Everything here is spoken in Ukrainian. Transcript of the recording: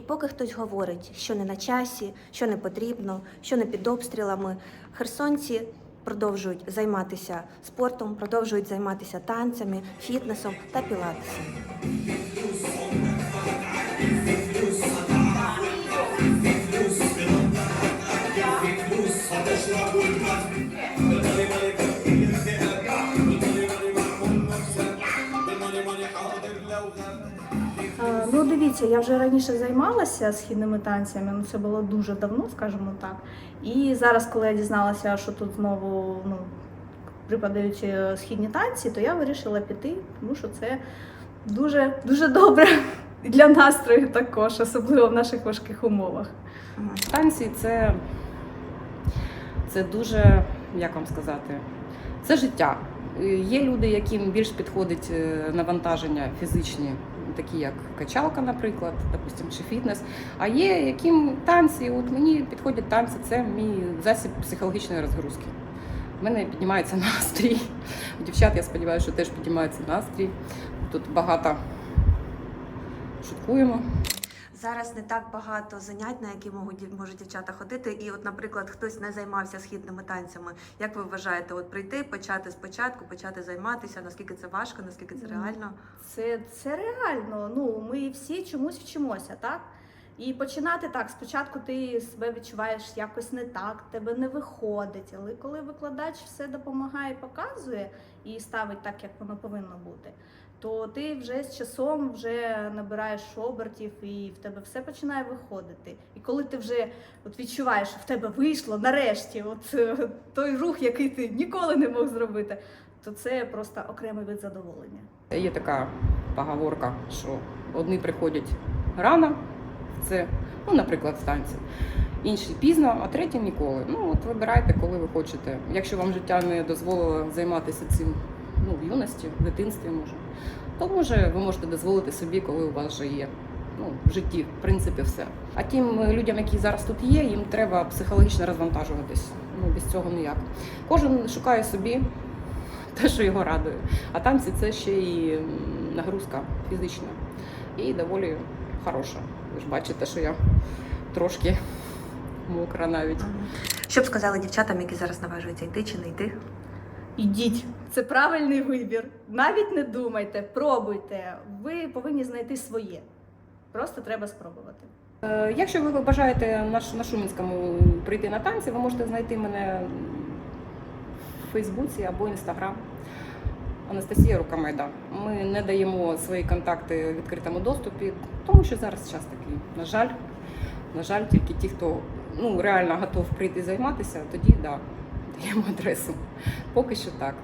І поки хтось говорить, що не на часі, що не потрібно, що не під обстрілами, херсонці продовжують займатися спортом, продовжують займатися танцями, фітнесом та пілатесом. Ну, дивіться, я вже раніше займалася східними танцями, ну це було дуже давно, скажімо так. І зараз, коли я дізналася, що тут знову ну, припадають е, східні танці, то я вирішила піти, тому що це дуже дуже добре для настрою також, особливо в наших важких умовах. Танці це, це дуже, як вам сказати, це життя. Е, Є люди, яким більш підходить е, навантаження фізичні, такі як качалка, наприклад, допустим, чи фітнес. А є яким танці, от мені підходять танці, це мій засіб психологічної розгрузки. У мене піднімається настрій. У дівчат, я сподіваюся, що теж піднімається настрій. Тут багато шуткуємо. Зараз не так багато занять, на які можуть, можуть дівчата ходити. І, от, наприклад, хтось не займався східними танцями. Як ви вважаєте, от прийти, почати спочатку, почати займатися? Наскільки це важко, наскільки це реально? Це, це реально. Ну, ми всі чомусь вчимося, так? І починати так. Спочатку ти себе відчуваєш якось не так, тебе не виходить. Але коли викладач все допомагає, показує і ставить так, як воно повинно бути, то ти вже з часом вже набираєш обертів і в тебе все починає виходити. І коли ти вже от відчуваєш, що в тебе вийшло нарешті, от е, той рух, який ти ніколи не мог зробити, то це просто окремий вид задоволення. Є така поговорка, що одні приходять рано, це, ну, наприклад, станції, інші пізно, а треті ніколи. Ну, от вибирайте, коли ви хочете. Якщо вам життя не дозволило займатися цим ну, в юності, в дитинстві може, то може ви можете дозволити собі, коли у вас вже є. Ну, в житті, в принципі, все. А тим е, людям, які зараз тут є, їм треба психологічно розвантажуватись. Ну, без цього ніяк. Кожен шукає собі те, що його радує. А танці це ще і нагрузка фізична і доволі хороша. Ви ж бачите, що я трошки мокра навіть. Що б сказали дівчатам, які зараз наважуються йти чи не йти? Ідіть, це правильний вибір. Навіть не думайте, пробуйте. Ви повинні знайти своє. Просто треба спробувати. Е, Якщо ви бажаєте на, Ш- на Шумінському прийти на танці, ви можете знайти мене в Фейсбуці або Інстаграм. Анастасія Рукамайда. Ми не даємо свої контакти в відкритому доступі, тому що зараз час такий. На жаль, на жаль, тільки ті, хто ну, реально готов прийти займатися, тоді да, даємо адресу. Поки що так.